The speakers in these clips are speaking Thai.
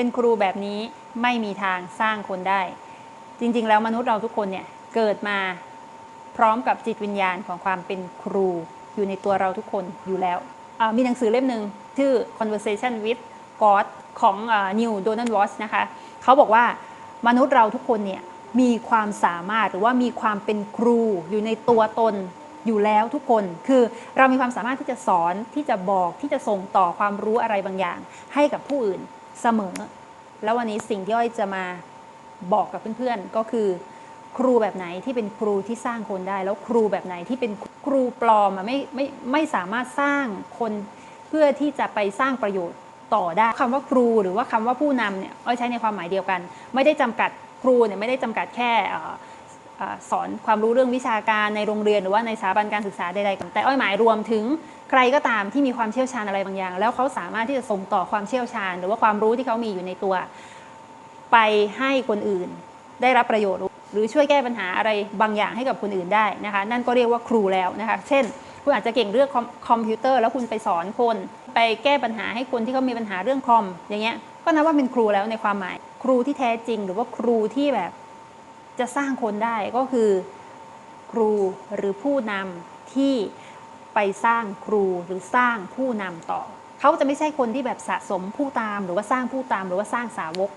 เป็นครูแบบนี้ไม่มีทางสร้างคนได้ จริงๆ แล้วมนุษย์เราทุกคนเนี่ยเกิดมาพร้อมกับจิตวิญญาณของความเป็นครูอยู่ในตัวเราทุกคนอยู่แล้ว มีหนังสือเล่มหนึ่งชื่อ Conversation with God ของนิวโดนัลด์วอชนะคะ เขาบอกว่ามนุษย์เราทุกคนเนี่ยมีความสามารถหรือว่ามีความเป็นครูอยู่ในตัวตนอยู่แล้วทุกคน คือเรามีความสามารถที่จะสอนที่จะบอกที่จะส่งต่อความรู้อะไรบางอย่าง ให้กับผู้อื่น เสมอ แล้ววันนี้สิ่งที่อ้อยจะมาบอกกับเพื่อนๆ ก็คือ ครูแบบไหนที่เป็นครูที่สร้างคนได้ แล้วครูแบบไหนที่เป็นครูปลอมอะไม่ไม่ไม่สามารถสร้างคนเพื่อที่จะไปสร้างประโยชน์ต่อได้คำว่าครูหรือว่าคำว่าผู้นำเนี่ยอ้อยใช้ในความหมายเดียวกัน ไม่ได้จำกัดครูเนี่ยไม่ได้จำกัดแค่ สอนความรู้เรื่องวิชาการในโรงเรียนหรือว่าในสถาบันการศึกษาใดๆก่อนแต่อ้อยหมายรวมถึงใครก็ตามที่มีความเชี่ยวชาญอะไรบางอย่าง แล้วเขาสามารถที่จะส่งต่อความเชี่ยวชาญ หรือว่าความรู้ที่เขามีอยู่ในตัว ไปให้คนอื่น ได้รับประโยชน์ หรือช่วยแก้ปัญหาอะไรบางอย่างให้กับคนอื่นได้นะคะนั่นก็เรียกว่าครูแล้วนะคะ เช่น คุณอาจจะเก่งเรื่องคอมคอมพิวเตอร์แล้วคุณไปสอนคน ไปแก้ปัญหาให้คนที่เขามีปัญหาเรื่องคอมอย่างเงี้ยก็นับว่าเป็นครูแล้วในความหมาย ครูที่แท้จริง หรือว่าครูที่แบบ จะสร้างคนได้ก็คือ ครูหรือผู้นำที่ไปสร้างครูหรือสร้างผู้นำต่อ เขาจะไม่ใช่คนที่แบบสะสมผู้ตาม หรือว่าสร้างผู้ตามหรือว่าสร้างสาวก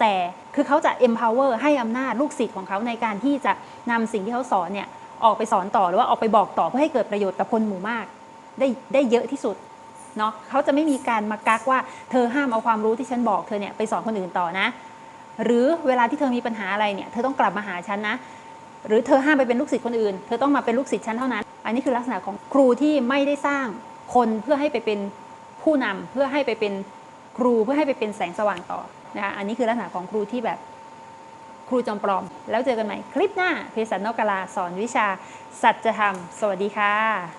แต่คือเขาจะ empower ให้อำนาจลูกศิษย์ของเขาในการที่จะนำสิ่งที่เขาสอนเนี่ยออกไปสอนต่อหรือว่าออกไปบอกต่อเพื่อให้เกิดประโยชน์กับคนหมู่มาก ได้ได้เยอะที่สุดเนาะเขาจะไม่มีการมากักว่าเธอห้ามเอาความรู้ที่ฉันบอกเธอเนี่ยไปสอนคนอื่นต่อนะ หรือเวลาที่เธอมีปัญหาอะไรเนี่ยเธอต้องกลับมาหาฉันนะ หรือเธอห้ามไปเป็นลูกศิษย์คนอื่น เธอต้องมาเป็นลูกศิษย์ฉันเท่านั้น อันนี้คือลักษณะของครูที่ไม่ได้สร้างคนเพื่อให้ไปเป็นผู้นำเพื่อให้ไปเป็นครูเพื่อให้ไปเป็นแสงสว่างต่อนะคะอันนี้คือลักษณะของครูที่แบบครูจอมปลอม แล้วเจอกันใหม่คลิปหน้า เพศสันนกกาลาสอนวิชา สัจธรรม สวัสดีค่ะ